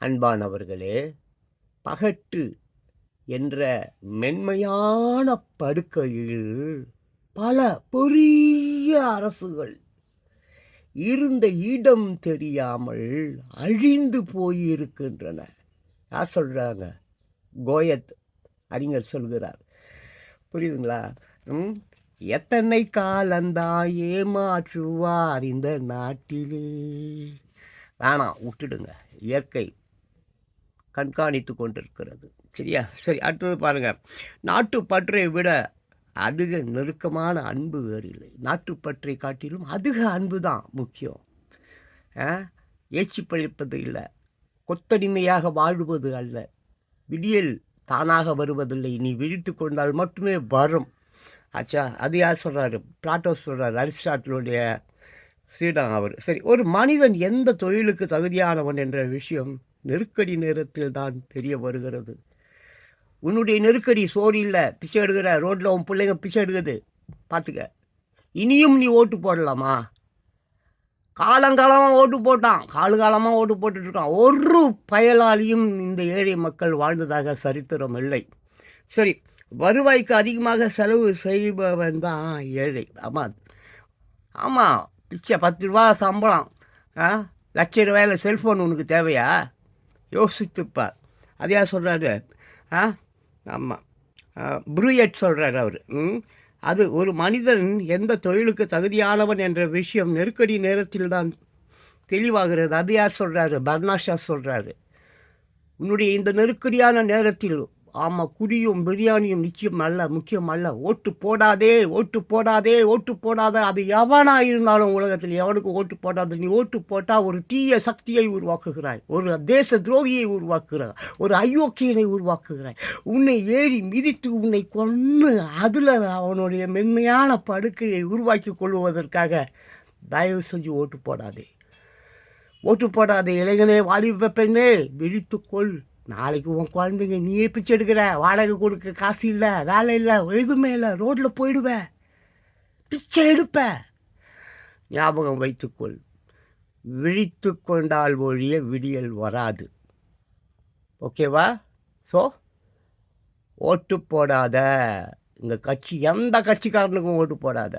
அன்பானவர்களே பகட்டு என்ற மென்மையான படுக்கையில் பல பெரிய அரசுகள் இருந்த இடம் தெரியாமல் அழிந்து போயிருக்கின்றன. யார் சொல்கிறாங்க கோயத் அறிஞர் சொல்கிறார். புரியுதுங்களா? ம்? எத்தனை காலந்தான் ஏமாற்றுவார் இந்த நாட்டிலே? வேணாம் விட்டுடுங்க. இயற்கை கண்காணித்து கொண்டிருக்கிறது. சரியா? சரி அடுத்தது பாருங்கள் நாட்டுப்பற்றை விட அதிக நெருக்கமான அன்பு வேறு இல்லை நாட்டுப்பற்றை காட்டிலும் அதிக அன்பு தான் முக்கியம். ஆ? ஏச்சி பழிப்பது இல்லை. கொத்தடிமையாக வாழ்வது அல்ல. விடியல் தானாக வருவதில்லை. நீ விழித்து கொண்டால் மட்டுமே வரும். ஆச்சா அது யார் சொல்கிறாரு பிளாட்டோ சொல்கிறார் அரிஸ்டாட்டிலுடைய சீடன் அவர். சரி ஒரு மனிதன் எந்த தொழிலுக்கு தகுதியானவன் என்ற விஷயம் நெருக்கடி நேரத்தில் தான் தெரிய வருகிறது. உன்னுடைய நெருக்கடி சோறு இல்லை பிச்சை எடுக்கிற ரோட்டில் உன் பிள்ளைங்க பிச்சை எடுக்குது பார்த்துக்க இனியும் நீ ஓட்டு போடலாமா? காலங்காலமாக ஓட்டு போட்டான். காலகாலமாக ஓட்டு போட்டுட்டு இருக்கான் ஒரு பயலாளியும் இந்த ஏழை மக்கள் வாழ்ந்ததாக சரித்திரம் இல்லை. சரி வருவாய்க்கு அதிகமாக செலவு செய்பவன் தான் ஏழை. ஆமாம் ஆமாம் பிச்சை பத்து ரூபா சம்பளம். ஆ? லட்ச ரூபாயில் செல்ஃபோன் உனக்கு தேவையா? யோசித்துப்பார். அதையா சொல்கிறாரு ஆ? ஆமாம் புரூயட் சொல்கிறார் அவர். ம்? அது ஒரு மனிதன் எந்த தொழிலுக்கு தகுதியானவன் என்ற விஷயம் நெருக்கடி நேரத்தில் தான் தெளிவாகிறது. அது யார் சொல்கிறாரு பர்னாஷா சொல்கிறாரு உன்னுடைய இந்த நெருக்கடியான நேரத்தில் ஆமாம் குடியும் பிரியாணியும் நிச்சயம் அல்ல முக்கியம் அல்ல. ஓட்டு போடாதே ஓட்டு போடாதே ஓட்டு போடாத. அது எவனா இருந்தாலும் உலகத்தில் எவனுக்கு ஓட்டு போடாத. நீ ஓட்டு போட்டால் ஒரு தீய சக்தியை உருவாக்குகிறாய். ஒரு தேச துரோகியை உருவாக்குகிறாய். ஒரு அயோக்கியனை உருவாக்குகிறாய். உன்னை ஏறி மிதித்து உன்னை கொன்று அதில் அவனுடைய மென்மையான படுக்கையை உருவாக்கி கொள்வதற்காக தயவு செஞ்சு ஓட்டு போடாதே. ஓட்டு போடாதே இளைஞனே வாலிப பெண்ணே விழித்துக்கொள் நாளைக்கு உன் குழந்தைங்க நீயே பிச்சை எடுக்கிற. வாடகை கொடுக்க காசு இல்லை வேலை இல்லை எதுவுமே இல்லை ரோட்டில் போயிடுவேன் பிச்சை எடுப்ப. ஞாபகம் வைத்துக்கொள். விழித்து கொண்டால் ஒழிய விடியல் வராது. ஓகேவா? ஸோ ஓட்டு போடாத. இந்த கட்சி எந்த கட்சிக்காரனுக்கும் ஓட்டு போடாத.